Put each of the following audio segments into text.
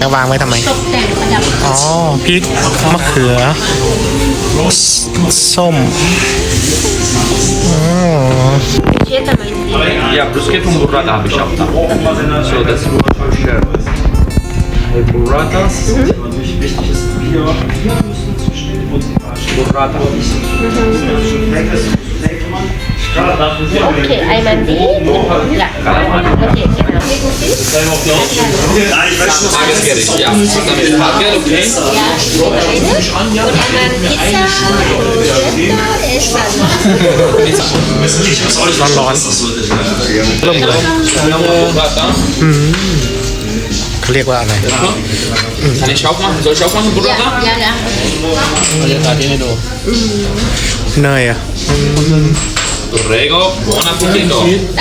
จะวางไว้ทำไม ตกแต่งประดับอ๋อพริกมะเขือสส้มอ๋อเชฟทำไมดี Yeah, bruschetta con burrata habe ich auch da. So, das share. Hey, burratas. Burrata. โอเคไอมันดีหลักโอเคเก็บมา Tagesgericht, ja. Damit Fahrgeld, okay? Ja, und einmal Pizza oder Essen. ร้อนๆเริ่มเลย Burrata. เขาเรียกว่าอะไร Kann ich auch machen? Soll ich auch machen, Ja, Burrata? ja, ja. เนยอะ Prego, buon appetito.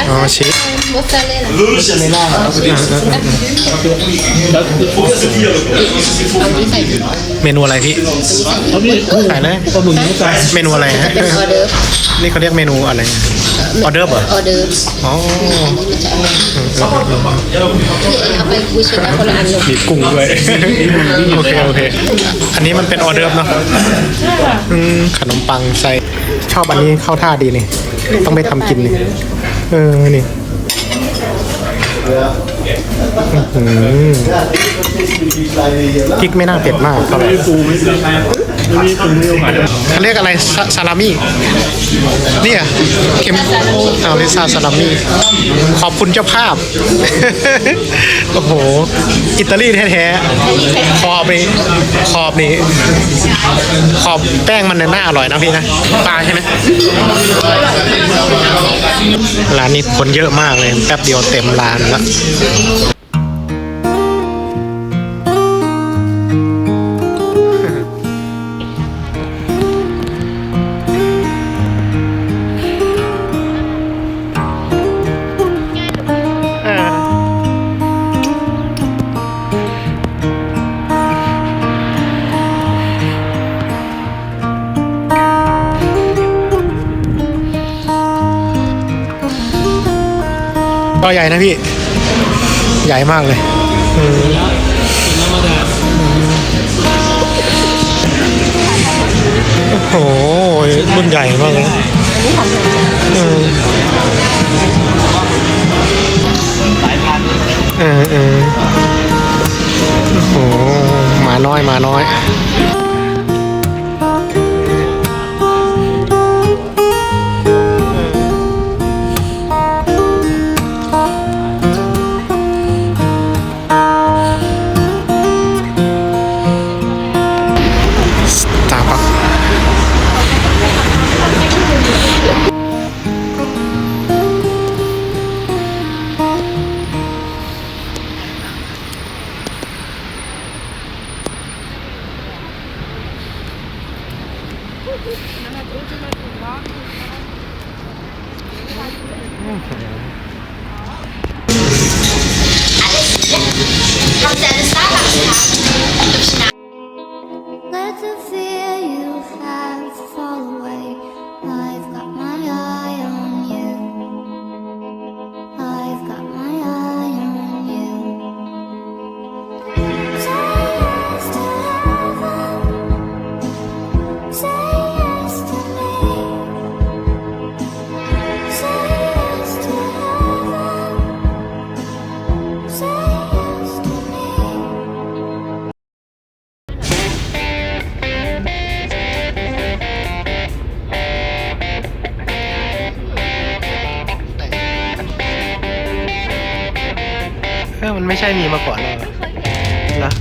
อ๋อชีส Mozzarella. เอานี้ใส่เมนูอะไรพี่ขายเลยเมนูอะไรฮะเป็นออเดอร์นี่เขาเรียกเมนูอะไรออเดอร์เหรอออเดอร์อ๋อเอาไปกุยเชฟคนละอันลงมีกุ้งด้วยโอเคโอเค อันนี้มันเป็นออเดอร์เนาะอืมขนมปังใส่ ชอบอันนี้เข้าท่าดีนี่ ต้องไปทำกินนี่ เออ นี่พริกไม่น่าเผ็ดมากเท่าไหร่ เขาเรียกอะไรซาลามี่เนี่ยเค็มเอาลิซาซาลามี่ขอบคุณเจ้าภาพ โอ้โห อิตาลีแท้ๆขอบนี่ขอบนี่ขอบแป้งมันเนี่ยน่าอร่อยนะพี่นะปลาใช่ไหมร้านนี้คนเยอะมากเลย แป๊บเดียวเต็มร้านแล้ว ก็ใหญ่นะพี่ ใหญ่มากเลยโอ้โหรุ่นใหญ่มากเลย Нагороджена два. มันไม่ใช่มีมาก่อนเลยนะ